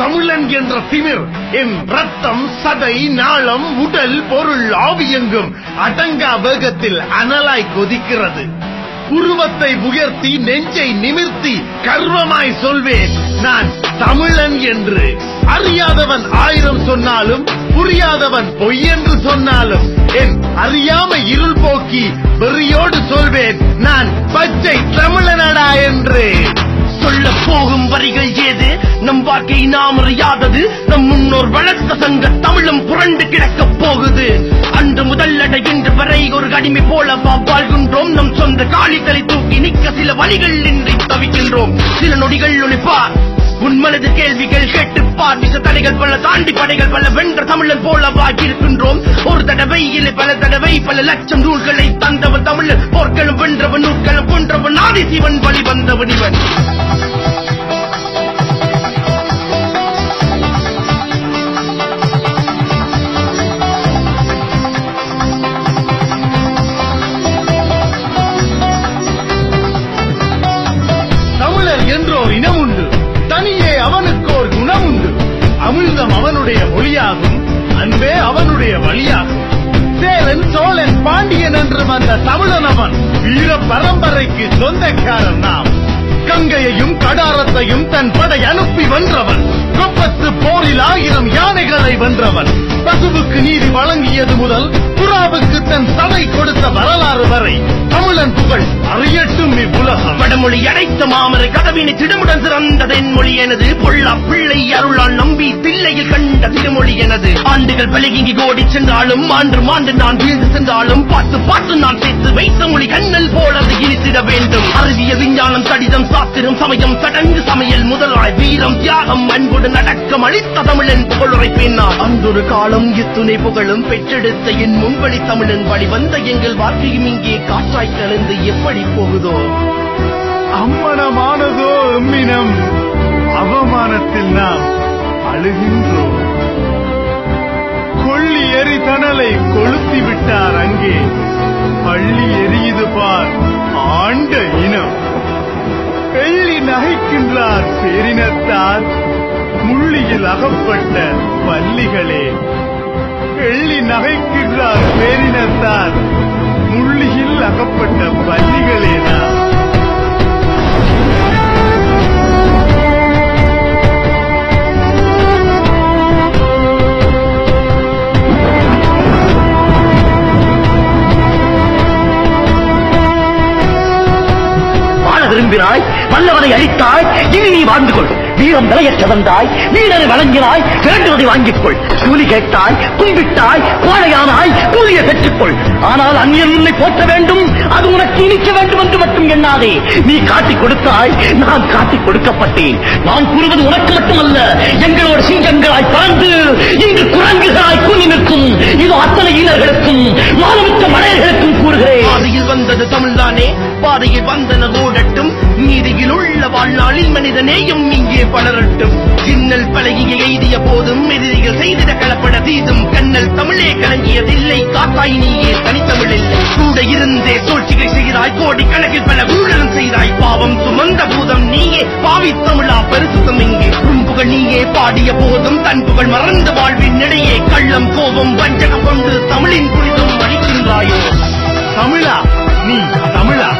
தமிழன் என்ற திமிர். என் ரத்தம் சதை நாளம் உடல் பொருள் ஆவியெங்கும் அடங்கா வேகத்தில் அனலாய் கொதிக்கிறது. உருவத்தை உயர்த்தி நெஞ்சை நிமிர்த்தி கர்வமாய் சொல்வேன் நான் தமிழன் என்று. அறியாதவன் ஆயிரம் சொன்னாலும் புரியாதவன் பொய் என்று சொன்னாலும் என் அறியாம இருள் போக்கி வெறியோடு சொல்வேன் நான் பச்சை தமிழனடா என்று. சொல்ல போகும் வரிகள் ஏது? நம் வாழ்க்கை நாம் அறியாதது நம் முன்னோர் வளர்த்த சங்க தமிழும் புரண்டு கிடக்க போகுது. அன்று முதல் இன்று வரை ஒரு அடிமை போல வாழ்கின்றோம். நம் சொந்த காலித்தலை தூக்கி நிற்க சில வழிகள் இன்றி தவிக்கின்றோம். சில நொடிகள் ஒளிப்பார் உன்மனது கேள்விகள் கேட்டுப்பார் விச தடைகள் பல தாண்டி படைகள் பல வென்ற தமிழன் போல வாக்கியிருக்கின்றோம் ஒரு தடவை இல்லை பல தடவை பல லட்சம் நூல்களை தந்தவன் தமிழன். போர்களும் வென்றவன் நூல்களும் கொன்றவன் ஆதி சிவன் வழி வந்தவன் இவன். ஒளியாகும். அன்பே அவனுடைய வழியாகும். சேலன் சோழன் பாண்டியன் என்று வந்த தமிழன் அவன். வீர பரம்பரைக்கு சொந்தக்காரன் நாம். கங்கையையும் கடாரத்தையும் தன் படை அனுப்பி வென்றவன். கொப்பத்து போரில் ஆயிரம் யானைகளை வென்றவன். பசுவுக்கு நீதி வழங்கியது முதல் புறாவுக்கு தன் தடை கொடுத்த வரலாறு வரை தமிழன் புகழ். வடமொழி அடைத்த மாமர கதவினை திடமுடன் சிறந்தது. என் மொழி எனது. பொல்லா பிள்ளை அருளால் நம்பி தில்லையில் கண்ட திருமொழி எனது. ஆண்டுகள் பலகிங்கி கோடி சென்றாலும் ஆண்டு மாண்டு நான் வீழ்ந்து சென்றாலும் பார்த்து பார்த்து நான் சேர்த்து வைத்த மொழி கண்ணல் போல அது இனித்திட வேண்டும். அறிவிய விஞ்ஞானம் கடிதம் சாத்திரம் சமயம் சடங்கு சமையல் முதலாய் வீரம் தியாகம் அன்புடன் அடக்கம் அளித்த தமிழன் புகழுரைப்பேன் நான் அந்தொரு காலம் இத்துணை புகழும் பெற்றெடுத்த என் முன்வழி தமிழன். வழிவந்த எங்கள் வாழ்க்கையும் இங்கே காற்றாய் கலந்து எப்படி போகுதோ? அம்மனமானதோ எம்மினம் அவமானத்தில் நாம் அழுகின்றோம். கொள்ளி எரி தணலை கொளுத்தி விட்டார் அங்கே. பள்ளி எரியுது பார் ஆண்ட இனம். வெள்ளி நகைக்கின்றார் பேரினத்தார் முள்ளியில் அகப்பட்ட பள்ளிகளே வெள்ளி நகைக்கின்றார் பேரினத்தார் விரும்பினாய் வல்லவனை அழித்தாய் இனி நீ வாழ்ந்து கொள். வீரம் விலையற்ற வந்தாய் வீரரை வழங்கினாய் வேண்டுவதை வாங்கிக் கொள். கூலி கேட்டாய் கும்பிட்டாய் கோழையானாய் கூலியை பெற்றுக்கொள். ஆனால் அந்நியன் உன்னை போற்ற வேண்டும் அது உனக்கு இனிக்க வேண்டும் என்று மட்டும் எண்ணாதே. நீ காட்டிக் கொடுத்தாய் நான் காட்டிக் கொடுக்கப்பட்டேன். நான் கூறுவது உனக்கு மட்டுமல்ல எங்களோட சிங்கங்களாய் பறந்து இன்று குரங்குகளாய் கூறி நிற்கும். இது அத்தனை ஈனர்களுக்கும் மானமிக்க மலையர்களுக்கும் கூறுகிறேன். பாதையில் வந்தது தமிழ்தானே பாதையில் வந்தன ஓடட்டும் நீதியில் உள்ள வாழ்நாளில் மனித நேயம் இங்கே பலரட்டும். சின்னல் பழகிய எய்திய போதும் எதிரிகள் செய்திட கலப்பட தீதும் கண்ணல் தமிழே கலங்கியதில்லை. காத்தாய் நீயே தனித்தமிழில் கூட இருந்தே சூழ்ச்சிகள் செய்தாய் கோடி கணக்கில் பல ஊழலும் செய்தாய். பாவம் சுமந்த பூதம் நீயே பாவி தமிழா பெருசுத்தம் இங்கே. குறும்புகள் நீயே பாடிய போதும் தன் புகழ் மறந்து வாழ்வின் இடையே கள்ளம் கோபம் வஞ்சகம் கொண்டு தமிழின் புனிதம் அடிக்கின்றாயோ தமிழா? நீ தமிழா?